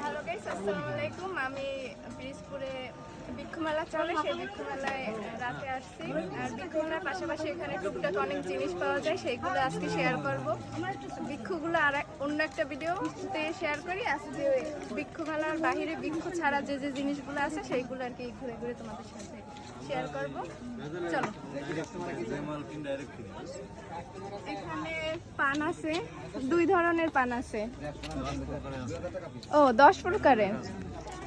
Hello guys আসসালামু আলাইকুম আমি পিরিজপুরে বৃক্ষমেলা চলে, সেই বৃক্ষমেলায় রাতে আসছি। আর পাশাপাশি এখানে টুকটাক অনেক জিনিস পাওয়া যায়, সেইগুলো আজকে শেয়ার করব। আর অন্য একটা ভিডিওতে শেয়ার করি আজকে বৃক্ষমেলার বাহিরে বৃক্ষ ছাড়া যে যে জিনিসগুলো আছে সেইগুলো আর কি ঘুরে ঘুরে তোমাদের সাথে শেয়ার করব। চলো। এখানে পান আছে দুই ধরনের পান আছে। ও দশ প্রকারের।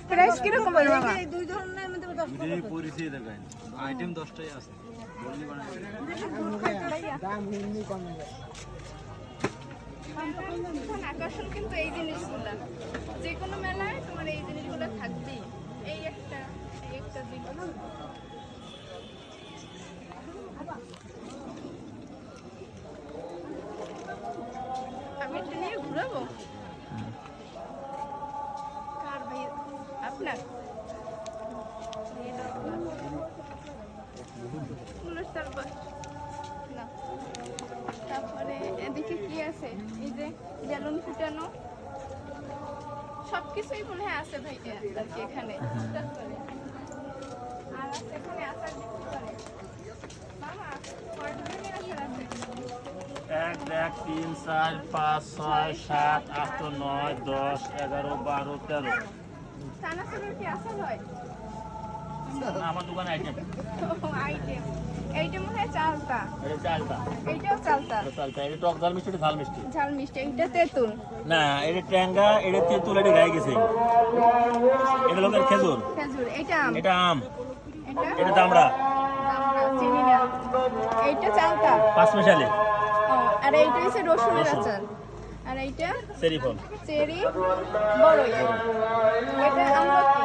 প্রাইস কীরকম দুই ধরনের মধ্যে দশ পরিচয় দেবেন আইটেম দশটাই আছে। এখন আকর্ষণ কিন্তু এই জিনিসগুলো। যে কোনো মেলায় তোমার এই জিনিসগুলো থাকবেই। এই একটা এই একটা জিনিস আমি একটা নিয়ে ঘুরাবো? কার ভাই আপনার? অনুষ্ঠান আছে। এই যে বেলুন ফুটানো সবকিছুই মনে হয় আছে ভাই আর কি এখানে। আর আছে এখানে আচার বিক্রি করে। মামা কয় ধরনের আচার আছে। এক এক তিন চার পাঁচ ছয় সাত আট নয় দশ এগারো বারো তেরো। হয়? আমার দোকানে আইটেম। আইটেম। এইটা মনে হয় চালতা। এটা এইটাও চালতা। এটা এটা টক ঝাল মিষ্টি ঝাল মিষ্টি। ঝাল মিষ্টি এইটা তেঁতুল। না এটা ট্যাঙ্গা এটা তেঁতুল এটা গায়ে গেছে। এটা লোকের খেজুর। খেজুর এইটা আম। এটা আম। এটা? এটা দামড়া। দামড়া, চিনি না। এইটা চালতা? পাঁচ মেশালি আর এইটা হচ্ছে রসুনের। আচার। আর এইটা? সেরি ফল। চেরি বড়ই। এটা আমলকি।